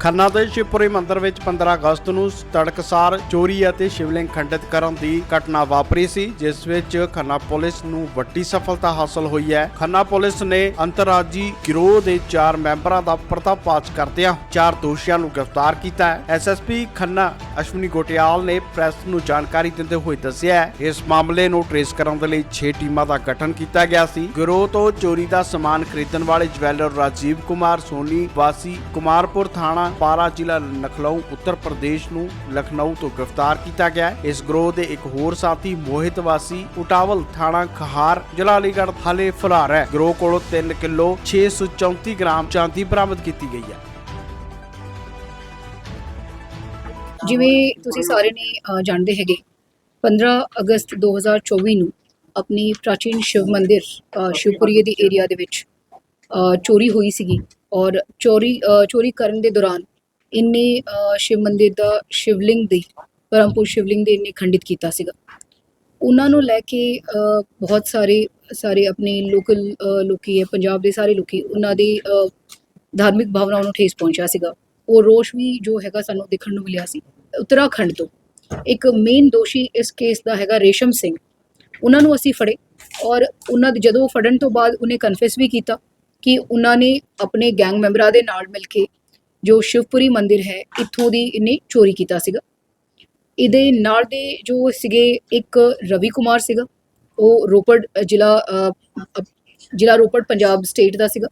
ਖੰਨਾ ਦੇ ਸ਼ਿਵਪੁਰੀ ਮੰਦਿਰ ਵਿੱਚ 15 ਅਗਸਤ ਨੂੰ ਤੜਕਸਾਰ ਚੋਰੀ ਅਤੇ ਸ਼ਿਵਲਿੰਗ ਖੰਡਿਤ ਕਰਨ ਦੀ ਘਟਨਾ ਵਾਪਰੀ ਸੀ, ਜਿਸ ਵਿੱਚ ਖੰਨਾ ਪੁਲਿਸ ਨੂੰ ਵੱਡੀ ਸਫਲਤਾ ਹਾਸਲ ਹੋਈ ਹੈ। ਖੰਨਾ ਪੁਲਿਸ ਨੇ ਅੰਤਰਰਾਜੀ ਗਿਰੋਹ ਦੇ ਚਾਰ ਮੈਂਬਰਾਂ ਦਾ ਪਰਦਾਫਾਸ਼ ਕਰਦਿਆਂ ਚਾਰ ਦੋਸ਼ੀਆਂ ਨੂੰ ਗ੍ਰਿਫਤਾਰ ਕੀਤਾ ਹੈ। ਐਸਐਸਪੀ ਖੰਨਾ ਅਸ਼ਵਨੀ ਗੋਟਿਆਲ ਨੇ ਪ੍ਰੈਸ ਨੂੰ ਜਾਣਕਾਰੀ ਦਿੰਦੇ ਹੋਏ ਦੱਸਿਆ, ਇਸ ਮਾਮਲੇ ਨੂੰ ਟ੍ਰੇਸ ਕਰਨ ਦੇ ਲਈ 6 ਟੀਮਾਂ ਦਾ ਗਠਨ ਕੀਤਾ ਗਿਆ ਸੀ। ਗਿਰੋਹ ਤੋਂ ਚੋਰੀ ਦਾ ਸਮਾਨ ਖਰੀਦਣ ਵਾਲੇ ਜਵੈਲਰ ਰਾਜੀਵ ਕੁਮਾਰ, ਸੋਨੀ ਵਾਸੀ ਕੁਮਾਰਪੁਰ ਥਾਣਾ, ਪਾਰਾ ਜ਼ਿਲ੍ਹਾ ਲਖਨਊ ਉੱਤਰ ਪ੍ਰਦੇਸ਼ ਨੂੰ ਲਖਨਊ ਤੋਂ ਗ੍ਰਿਫਤਾਰ ਕੀਤਾ ਗਿਆ। ਇਸ ਗਰੋਹ ਦੇ ਇੱਕ ਹੋਰ ਸਾਥੀ ਮੋਹਿਤ ਵਾਸੀ ਉਟਾਵਲ ਥਾਣਾ ਖਹਾਰ ਜ਼ਿਲ੍ਹਾ ਅਲੀਗੜ੍ਹ ਹਾਲੇ ਫਰਾਰ ਹੈ। ਗਰੋਹ ਕੋਲੋਂ 3 ਕਿਲੋ 634 ਗ੍ਰਾਮ ਚਾਂਦੀ ਬਰਾਮਦ ਕੀਤੀ ਗਈ ਹੈ। ਜਿਵੇਂ ਤੁਸੀਂ ਸਾਰੇ ਨੇ ਜਾਣਦੇ ਹੈਗੇ 15 ਅਗਸਤ 2024 ਨੂੰ ਆਪਣੀ ਪ੍ਰਾਚੀਨ ਸ਼ਿਵ ਮੰਦਿਰ ਅ, ਸ਼ਿਵਪੁਰੀ ਦੇ ਏਰੀਆ ਦੇ ਵਿੱਚ ਚੋਰੀ ਹੋਈ ਸੀਗੀ ਔਰ ਚੋਰੀ ਚੋਰੀ ਕਰਨ ਦੇ ਦੌਰਾਨ ਇੰਨੇ ਸ਼ਿਵ ਮੰਦਿਰ ਦਾ ਸ਼ਿਵਲਿੰਗ ਦੀ ਪਰਮਪੁਰ ਸ਼ਿਵਲਿੰਗ ਦੇ ਇੰਨੇ ਖੰਡਿਤ ਕੀਤਾ ਸੀਗਾ। ਉਹਨਾਂ ਨੂੰ ਲੈ ਕੇ ਬਹੁਤ ਸਾਰੇ ਸਾਰੇ ਆਪਣੇ ਲੋਕਲ ਲੋਕੀ ਹੈ ਪੰਜਾਬ ਦੇ ਸਾਰੇ ਲੋਕੀ ਉਹਨਾਂ ਦੀ ਧਾਰਮਿਕ ਭਾਵਨਾਵਾਂ ਨੂੰ ਠੇਸ ਪਹੁੰਚਿਆ ਸੀਗਾ। ਉਹ ਰੋਸ਼ ਵੀ ਜੋ ਹੈਗਾ ਸਾਨੂੰ ਦੇਖਣ ਨੂੰ ਮਿਲਿਆ ਸੀ, ਉੱਤਰਾਖੰਡ ਤੋਂ। ਇੱਕ ਮੇਨ ਦੋਸ਼ੀ ਇਸ ਕੇਸ ਦਾ ਹੈਗਾ ਰੇਸ਼ਮ ਸਿੰਘ। ਉਹਨਾਂ ਨੂੰ ਅਸੀਂ ਫੜੇ ਔਰ ਉਹਨਾਂ ਦੇ ਜਦੋਂ ਫੜਨ ਤੋਂ ਬਾਅਦ ਉਹਨੇ ਕਨਫੈਸ ਵੀ ਕੀਤਾ ਕਿ ਉਹਨਾਂ ਨੇ ਆਪਣੇ ਗੈਂਗ ਮੈਂਬਰਾਂ ਦੇ ਨਾਲ ਮਿਲ ਕੇ ਜੋ ਸ਼ਿਵਪੁਰੀ ਮੰਦਿਰ ਹੈ, ਇੱਥੋਂ ਦੀ ਇਹਨੇ ਚੋਰੀ ਕੀਤਾ ਸੀਗਾ। ਇਹਦੇ ਨਾਲ ਦੇ ਜੋ ਸੀਗੇ ਇੱਕ ਰਵੀ ਕੁਮਾਰ ਸੀਗਾ, ਉਹ ਰੋਪੜ ਜ਼ਿਲ੍ਹਾ ਜ਼ਿਲ੍ਹਾ ਰੋਪੜ, ਪੰਜਾਬ ਸਟੇਟ ਦਾ ਸੀਗਾ।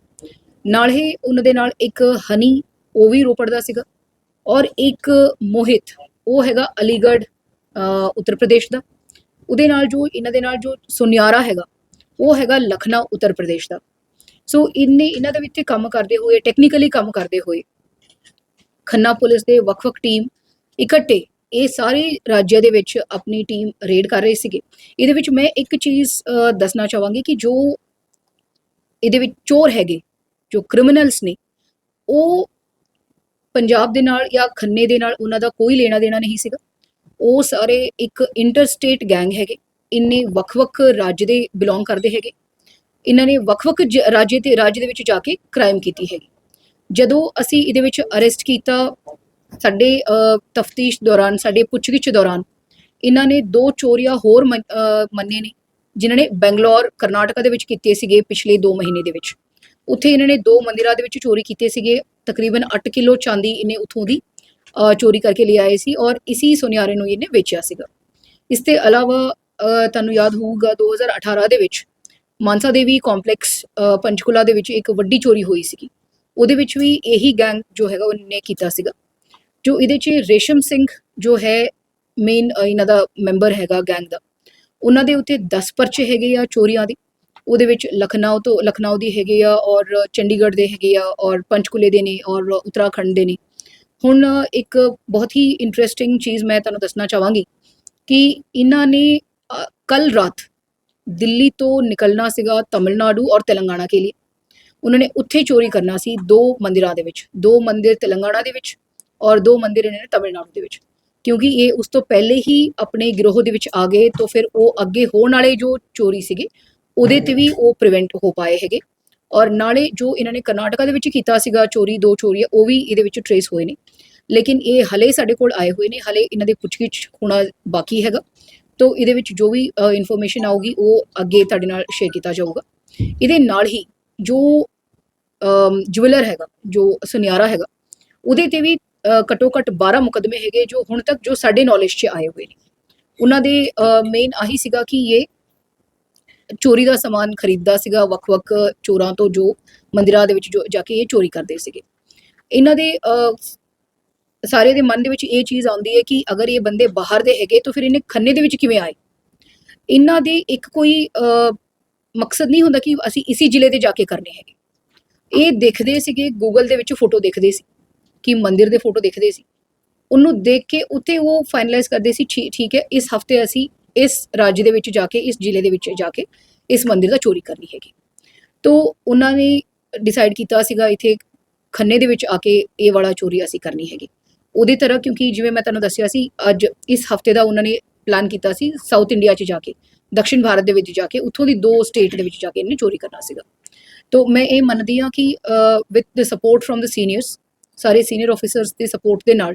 ਨਾਲ ਹੀ ਉਹਨਾਂ ਦੇ ਨਾਲ ਇੱਕ ਹਨੀ ਉਹ ਵੀ ਰੋਪੜ ਦਾ ਸੀਗਾ। ਔਰ ਇੱਕ ਮੋਹਿਤ, ਉਹ ਹੈਗਾ ਅਲੀਗੜ੍ਹ ਉੱਤਰ ਪ੍ਰਦੇਸ਼ ਦਾ। ਉਹਦੇ ਨਾਲ ਜੋ, ਇਹਨਾਂ ਦੇ ਨਾਲ ਜੋ ਸੁਨਿਆਰਾ ਹੈਗਾ, ਉਹ ਹੈਗਾ ਲਖਨਊ, ਉੱਤਰ ਪ੍ਰਦੇਸ਼ ਦਾ। ਸੋ ਇੰਨੇ, ਇਹਨਾਂ ਦੇ ਵਿੱਚ ਕੰਮ ਕਰਦੇ ਹੋਏ ਟੈਕਨੀਕਲੀ ਕੰਮ ਕਰਦੇ ਹੋਏ, ਖੰਨਾ ਪੁਲਿਸ ਦੇ ਵੱਖ-ਵੱਖ ਟੀਮ ਇਕੱਠੇ ਇਹ ਸਾਰੇ ਰਾਜਾਂ ਦੇ ਵਿੱਚ ਆਪਣੀ ਟੀਮ ਰੇਡ ਕਰ ਰਹੇ ਸੀਗੇ। ਇਹਦੇ ਵਿੱਚ ਮੈਂ ਇੱਕ ਚੀਜ਼ ਦੱਸਣਾ ਚਾਹਾਂਗੀ ਕਿ ਜੋ ਇਹਦੇ ਵਿੱਚ ਚੋਰ ਹੈਗੇ, ਜੋ ਕ੍ਰਿਮੀਨਲਸ ਨੇ, ਉਹ ਪੰਜਾਬ ਦੇ ਨਾਲ ਜਾਂ ਖੰਨੇ ਦੇ ਨਾਲ ਉਹਨਾਂ ਦਾ ਕੋਈ ਲੈਣਾ ਦੇਣਾ ਨਹੀਂ ਸੀਗਾ। ਉਹ ਸਾਰੇ ਇੱਕ ਇੰਟਰਸਟੇਟ ਗੈਂਗ ਹੈਗੇ। ਇੰਨੇ ਵੱਖ-ਵੱਖ ਰਾਜ ਦੇ ਬਿਲੋਂਗ ਕਰਦੇ ਹੈਗੇ। ਇਹਨਾਂ ਨੇ ਵੱਖ-ਵੱਖ ਜ- ਰਾਜ ਤੇ, ਰਾਜ ਦੇ ਵਿੱਚ ਜਾ ਕੇ ਕ੍ਰਾਈਮ ਕੀਤੀ ਹੈਗੀ। ਜਦੋਂ ਅਸੀਂ ਇਹਦੇ ਵਿੱਚ ਅਰੈਸਟ ਕੀਤਾ, ਸਾਡੇ ਤਫਤੀਸ਼ ਦੌਰਾਨ, ਸਾਡੇ ਪੁੱਛਗਿੱਛ ਦੌਰਾਨ, ਇਹਨਾਂ ਨੇ ਦੋ ਚੋਰੀਆਂ ਹੋਰ ਮੰਨੇ ਨੇ, ਜਿਨ੍ਹਾਂ ਨੇ ਬੈਂਗਲੌਰ, ਕਰਨਾਟਕਾ ਦੇ ਵਿੱਚ ਕੀਤੇ ਸੀਗੇ ਪਿਛਲੇ 2 ਮਹੀਨੇ ਦੇ ਵਿੱਚ। ਉੱਥੇ ਇਹਨਾਂ ਨੇ ਦੋ ਮੰਦਿਰਾਂ ਦੇ ਵਿੱਚ ਚੋਰੀ ਕੀਤੇ ਸੀਗੇ। ਤਕਰੀਬਨ 8 ਕਿਲੋ ਚਾਂਦੀ ਇਹਨੇ ਉਥੋਂ ਦੀ ਚੋਰੀ ਕਰਕੇ ਆਏ ਸੀ ਔਰ ਇਸੀ ਸੁਨਿਆਰੇ ਨੂੰ ਇਹਨੇ ਵੇਚਿਆ ਸੀਗਾ। ਇਸ ਤੇ ਇਲਾਵਾ ਤੁਹਾਨੂੰ ਯਾਦ ਹੋਊਗਾ 2018 ਦੇ ਵਿੱਚ ਮਾਨਸਾ ਦੇਵੀ ਕੰਪਲੈਕਸ ਅ, ਪੰਚਕੂਲਾ ਦੇ ਵਿੱਚ ਇੱਕ ਵੱਡੀ ਚੋਰੀ ਹੋਈ ਸੀਗੀ। ਉਹਦੇ ਵਿੱਚ ਵੀ ਇਹੀ ਗੈਂਗ ਜੋ ਹੈਗਾ ਉਹਨੇ ਕੀਤਾ ਸੀਗਾ। ਜੋ ਇਹਦੇ 'ਚ ਰੇਸ਼ਮ ਸਿੰਘ ਜੋ ਹੈ ਮੇਨ ਇਹਨਾਂ ਦਾ ਮੈਂਬਰ ਹੈਗਾ ਗੈਂਗ ਦਾ ਉਹਨਾਂ ਦੇ ਉੱਤੇ 10 ਪਰਚੇ ਹੈਗੇ ਆ ਚੋਰੀਆਂ ਦੇ। ਉਹਦੇ ਵਿੱਚ ਲਖਨਊ ਤੋਂ, ਲਖਨਊ ਦੀ ਹੈਗੇ ਆ ਔਰ ਚੰਡੀਗੜ੍ਹ ਦੇ ਹੈਗੇ ਆ ਔਰ ਪੰਚਕੂਲੇ ਦੇ ਨੇ ਔਰ ਉੱਤਰਾਖੰਡ ਦੇ ਨੇ। ਹੁਣ ਇੱਕ ਬਹੁਤ ਹੀ ਇੰਟਰਸਟਿੰਗ ਚੀਜ਼ ਮੈਂ ਤੁਹਾਨੂੰ ਦੱਸਣਾ ਚਾਹਾਂਗੀ ਕਿ ਇਹਨਾਂ ਨੇ ਕੱਲ ਰਾਤ ਦਿੱਲੀ ਤੋਂ ਨਿਕਲਣਾ ਸੀਗਾ ਤਮਿਲਨਾਡੂ ਔਰ ਤੇਲੰਗਾਨਾ ਕੇ ਲਈ ਉਹਨਾਂ ਨੇ ਉੱਥੇ ਚੋਰੀ ਕਰਨਾ ਸੀ ਦੋ ਮੰਦਿਰਾਂ ਦੇ ਵਿੱਚ, ਦੋ ਮੰਦਿਰ ਤੇਲੰਗਾਨਾ ਦੇ ਵਿੱਚ ਔਰ ਦੋ ਮੰਦਿਰ ਇਹਨਾਂ ਨੇ ਤਮਿਲਨਾਡੂ ਦੇ ਵਿੱਚ। ਕਿਉਂਕਿ ਇਹ ਉਸ ਤੋਂ ਪਹਿਲੇ ਹੀ ਆਪਣੇ ਗਿਰੋਹ ਦੇ ਵਿੱਚ ਆ ਗਏ, ਤਾਂ ਫਿਰ ਉਹ ਅੱਗੇ ਹੋਣ ਵਾਲੇ ਜੋ ਚੋਰੀ ਸੀਗੇ ਉਹਦੇ ਤੇ ਵੀ ਉਹ ਪ੍ਰੀਵੈਂਟ ਹੋ ਪਾਏ ਹੈਗੇ। ਔਰ ਨਾਲੇ ਜੋ ਇਹਨਾਂ ਨੇ ਕਰਨਾਟਕਾ ਦੇ ਵਿੱਚ ਕੀਤਾ ਸੀਗਾ ਚੋਰੀ ਦੋ ਚੋਰੀਆਂ ਉਹ ਵੀ ਇਹਦੇ ਵਿੱਚ ਟਰੇਸ ਹੋਏ ਨੇ। ਲੇਕਿਨ ਇਹ ਹਲੇ ਸਾਡੇ ਕੋਲ ਆਏ ਹੋਏ ਨੇ ਹਲੇ ਇਹਨਾਂ ਦੇ ਪੁੱਛਗਿੱਛ ਹੋਣਾ ਬਾਕੀ ਹੈਗਾ। ਤੋਂ ਇਹਦੇ ਵਿੱਚ ਜੋ ਵੀ ਇਨਫੋਰਮੇਸ਼ਨ ਆਊਗੀ ਉਹ ਅੱਗੇ ਤੁਹਾਡੇ ਨਾਲ ਸ਼ੇਅਰ ਕੀਤਾ ਜਾਊਗਾ। ਇਹਦੇ ਨਾਲ ਹੀ ਜੋ ਜੁਵਲਰ ਹੈਗਾ ਜੋ ਸੁਨਿਆਰਾ ਹੈਗਾ ਉਹਦੇ ਤੇ ਵੀ ਅ, ਘੱਟੋ ਘੱਟ 12 ਮੁਕਦਮੇ ਹੈਗੇ ਜੋ ਹੁਣ ਤੱਕ ਜੋ ਸਾਡੇ ਨੌਲੇਜ 'ਚ ਆਏ ਹੋਏ ਨੇ। ਉਹਨਾਂ ਦੇ ਮੇਨ ਆਹੀ ਸੀਗਾ ਕਿ ਇਹ ਚੋਰੀ ਦਾ ਸਮਾਨ ਖਰੀਦਦਾ ਸੀਗਾ ਵੱਖ-ਵੱਖ ਚੋਰਾਂ ਤੋਂ ਜੋ ਮੰਦਿਰਾਂ ਦੇ ਵਿੱਚ ਜੋ ਜਾ ਕੇ ਇਹ ਚੋਰੀ ਕਰਦੇ ਸੀਗੇ। ਇਹਨਾਂ ਦੇ ਅ, ਸਾਰੇ ਦੇ ਮਨ ਦੇ ਵਿੱਚ ਇਹ ਚੀਜ਼ ਆਉਂਦੀ ਹੈ ਕਿ ਅਗਰ ਇਹ ਬੰਦੇ ਬਾਹਰ ਦੇ ਹੈਗੇ ਤਾਂ ਫਿਰ ਇਹਨੇ ਖੰਨੇ ਦੇ ਵਿੱਚ ਕਿਵੇਂ ਆਏ? ਇਹਨਾਂ ਦੇ ਇੱਕ ਕੋਈ ਮਕਸਦ ਨਹੀਂ ਹੁੰਦਾ ਕਿ ਅਸੀਂ ਇਸੇ ਜ਼ਿਲ੍ਹੇ ਦੇ ਜਾ ਕੇ ਕਰਨੇ ਹੈਗੇ। ਇਹ ਦੇਖਦੇ ਸੀਗੇ ਗੂਗਲ ਦੇ ਵਿੱਚ ਫੋਟੋ ਦੇਖਦੇ ਸੀ ਕਿ ਮੰਦਿਰ ਦੇ ਫੋਟੋ ਦੇਖਦੇ ਸੀ। ਉਹਨੂੰ ਦੇਖ ਕੇ ਉੱਥੇ ਉਹ ਫਾਈਨਲਾਈਜ਼ ਕਰਦੇ ਸੀ ਠੀ- ਠੀਕ ਹੈ ਇਸ ਹਫ਼ਤੇ ਅਸੀਂ ਇਸ ਰਾਜ ਦੇ ਵਿੱਚ ਜਾ ਕੇ, ਇਸ ਜ਼ਿਲ੍ਹੇ ਦੇ ਵਿੱਚ ਜਾ ਕੇ ਇਸ ਮੰਦਿਰ ਦਾ ਚੋਰੀ ਕਰਨੀ ਹੈਗੀ। ਤੋਂ ਉਹਨਾਂ ਨੇ ਡਿਸਾਈਡ ਕੀਤਾ ਸੀਗਾ, ਇੱਥੇ ਖੰਨੇ ਦੇ ਵਿੱਚ ਆ ਕੇ ਇਹ ਵਾਲਾ ਚੋਰੀ ਅਸੀਂ ਕਰਨੀ ਹੈਗੀ। ਉਹਦੇ ਤਰ੍ਹਾਂ ਕਿਉਂਕਿ ਜਿਵੇਂ ਮੈਂ ਤੁਹਾਨੂੰ ਦੱਸਿਆ ਸੀ, ਅੱਜ ਇਸ ਹਫ਼ਤੇ ਦਾ ਉਹਨਾਂ ਨੇ ਪਲਾਨ ਕੀਤਾ ਸੀ ਸਾਊਥ ਇੰਡੀਆ 'ਚ ਜਾ ਕੇ ਦਕਸ਼ਿਣ ਭਾਰਤ ਦੇ ਵਿੱਚ ਜਾ ਕੇ, ਉੱਥੋਂ ਦੀ ਦੋ ਸਟੇਟ ਦੇ ਵਿੱਚ ਜਾ ਕੇ ਇਹਨੇ ਚੋਰੀ ਕਰਨਾ ਸੀਗਾ। ਤੋ ਮੈਂ ਇਹ ਮੰਨਦੀ ਹਾਂ ਕਿ with the support from the seniors ਸਾਰੇ ਸੀਨੀਅਰ ਆਫੀਸਰਸ ਦੀ ਸਪੋਰਟ ਦੇ ਨਾਲ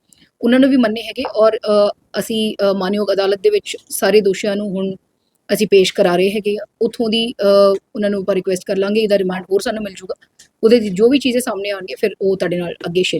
ਉਹਨਾਂ ਨੂੰ ਵੀ ਮੰਨੇ ਹੈਗੇ ਔਰ ਅਸੀਂ ਮਾਨਯੋਗ ਅਦਾਲਤ ਦੇ ਵਿੱਚ ਸਾਰੇ ਦੋਸ਼ੀਆਂ ਨੂੰ ਹੁਣ ਅਸੀਂ ਪੇਸ਼ ਕਰਾ ਰਹੇ ਹੈਗੇ ਆ। ਉਥੋਂ ਦੀ ਅ, ਉਹਨਾਂ ਨੂੰ ਆਪਾਂ ਰਿਕੁਐਸਟ ਕਰ ਲਾਂਗੇ ਇਹਦਾ ਰਿਮਾਂਡ ਹੋਰ ਸਾਨੂੰ ਮਿਲ ਜੂਗਾ। ਉਹਦੇ ਦੀ ਜੋ ਵੀ ਚੀਜ਼ਾਂ ਸਾਹਮਣੇ ਆਉਣਗੇ ਫਿਰ ਉਹ ਤੁਹਾਡੇ ਨਾਲ ਅੱਗੇ ਸ਼ੇਅਰ